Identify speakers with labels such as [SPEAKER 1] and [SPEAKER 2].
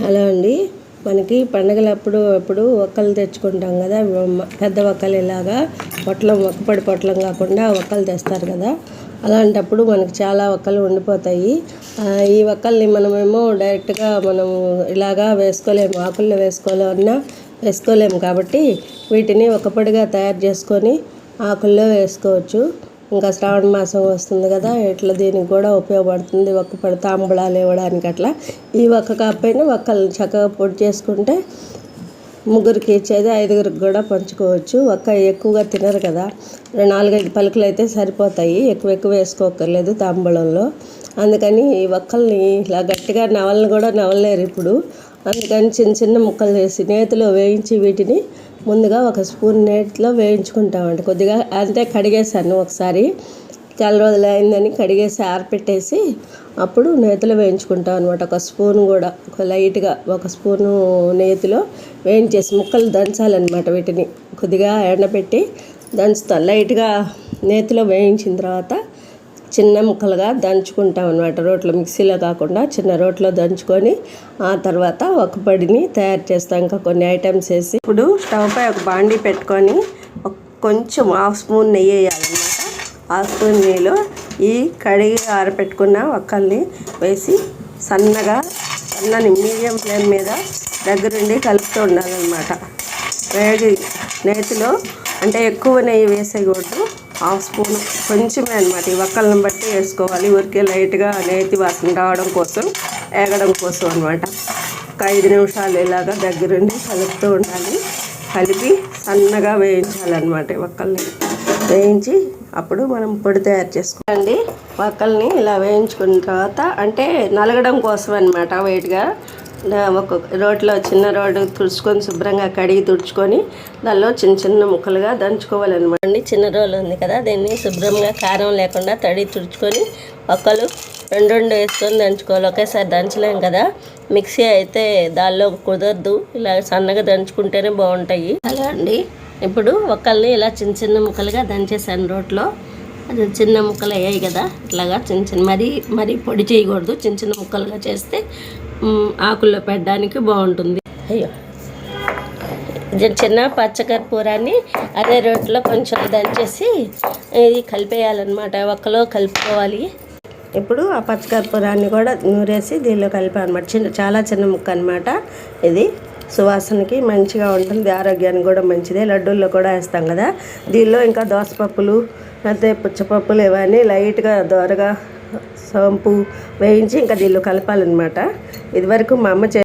[SPEAKER 1] Hello అండి. మనకి పండగలప్పుడు అప్పుడు ఒక్కలు తెచ్చుకుంటాం కదా. పెద్ద ఒక్కలు ఇలాగా పొట్లం ఒక్కపడి పొట్లం కాకుండా ఒక్కలు తెస్తారు కదా. అలాంటప్పుడు మనకి చాలా ఒక్కలు ఉండిపోతాయి. ఈ ఒక్కల్ని మనమేమో డైరెక్ట్గా మనం ఇలాగా వేసుకోలేము ఆకుల్లో వేసుకోవాలన్నా వేసుకోలేము కాబట్టి వీటిని ఒక్కపొడిగా తయారు చేసుకొని ఆకుల్లో వేసుకోవచ్చు. ఇంకా శ్రావణ మాసం వస్తుంది కదా ఇట్లా దీనికి కూడా ఉపయోగపడుతుంది. ఒక్క పడి తాంబూలాలు ఇవ్వడానికి అట్లా. ఈ ఒక్క కాపైన ఒక్కళ్ళని చక్కగా పొడి చేసుకుంటే ముగ్గురికి ఇచ్చేది ఐదుగురికి కూడా పంచుకోవచ్చు. ఒక్క ఎక్కువగా తినరు కదా. రెండు నాలుగైదు పలుకులు అయితే సరిపోతాయి. ఎక్కువ ఎక్కువ వేసుకోకర్లేదు తాంబూలంలో. అందుకని ఈ ఒక్కల్ని ఇలా గట్టిగా నవలను కూడా నవలలేరు ఇప్పుడు. అందుకని చిన్న చిన్న ముక్కలు చేసి నేతిలో వేయించి వీటిని ముందుగా ఒక స్పూన్ నేతిలో వేయించుకుంటామండి. కొద్దిగా అంటే కడిగేసాను ఒకసారి. చాలా రోజులు అయిందని కడిగేసి ఆరపెట్టేసి అప్పుడు నేతిలో వేయించుకుంటాం అనమాట ఒక స్పూన్ కూడా ఒక లైట్గా ఒక స్పూను నేతిలో వేయించేసి ముక్కలు దంచాలన్నమాట వీటిని. కొద్దిగా ఎండబెట్టి దంచుతాను లైట్గా నేతిలో వేయించిన తర్వాత చిన్న ముక్కలుగా దంచుకుంటాం అనమాట రోట్లో మిక్సీలో కాకుండా చిన్న రోట్లో దంచుకొని ఆ తర్వాత ఒక పడిని తయారు చేస్తాం. ఇంకా కొన్ని ఐటమ్స్ వేసి ఇప్పుడు స్టవ్ పై ఒక బాండీ పెట్టుకొని కొంచెం హాఫ్ స్పూన్ నెయ్యి వేయాలన్నమాట. హాఫ్ స్పూన్ నెయ్యిలో ఈ కడిగి ఆరబెట్టుకున్న ఒక్కల్ని వేసి సన్నగా సన్నని మీడియం ఫ్లేమ్ మీద దగ్గరుండి కలుపుతూ ఉండాలన్నమాట. వేడి నేతిలో అంటే ఎక్కువ నెయ్యి వేసేయకూడదు. హాఫ్ స్పూన్ కొంచెమే అనమాట ఈ ఒక్కళ్ళని బట్టి వేసుకోవాలి. ఊరికే లైట్గా నేతి వాసన రావడం కోసం ఏగడం కోసం అనమాట ఒక ఐదు నిమిషాలు ఇలాగా దగ్గరుండి కలుపుతూ ఉండాలి. కలిపి సన్నగా వేయించాలన్నమాట ఈ ఒక్కల్ని వేయించి అప్పుడు మనం పొడి తయారు చేసుకోండి ఒక్కల్ని ఇలా వేయించుకున్న తర్వాత అంటే నలగడం కోసం అనమాట వెయిట్గా ఒక రోట్లో చిన్న రోడ్డు తుడుచుకొని శుభ్రంగా కడిగి తుడుచుకొని దానిలో చిన్న చిన్న ముక్కలుగా దంచుకోవాలన్నమాట. అండి చిన్న రోలు ఉంది కదా దీన్ని శుభ్రంగా కారం లేకుండా తడి తుడుచుకొని ఒక్కలు రెండు రెండు వేసుకొని దంచుకోవాలి. ఒకేసారి దంచలేం కదా మిక్సీ అయితే దానిలో కుదరదు ఇలా సన్నగా దంచుకుంటేనే బాగుంటాయి. అలా అండి ఇప్పుడు ఒక్కల్ని ఇలా చిన్న చిన్న ముక్కలుగా దంచేసాను రోట్లో అది చిన్న ముక్కలు అయ్యాయి కదా ఇట్లాగా చిన్న చిన్న మరీ మరీ పొడి చేయకూడదు చిన్న చిన్న ముక్కలుగా చేస్తే ఆకుల్లో పెట్టడానికి బాగుంటుంది. అయ్యో. చిన్న పచ్చకర్పూరాన్ని అదే రోట్లో కొంచెం దంచేసి ఇది కలిపేయాలన్నమాట. ఒక్కలో కలుపుకోవాలి. ఇప్పుడు ఆ పచ్చకర్పూరాన్ని కూడా నూరేసి దీనిలో కలిపామన్నమాట. అనమాట చిన్న చాలా చిన్న ముక్క అనమాట ఇది. సువాసనకి మంచిగా ఉంటుంది. ఆరోగ్యానికి కూడా మంచిదే. లడ్డూల్లో కూడా వేస్తాం కదా. దీనిలో ఇంకా దోసపప్పులు అయితే పుచ్చపప్పులు ఇవన్నీ లైట్గా దోరగా సోంపు వేయించి ఇంకా దీనిలో కలపాలన్నమాట. ఇదివరకు మా అమ్మ చే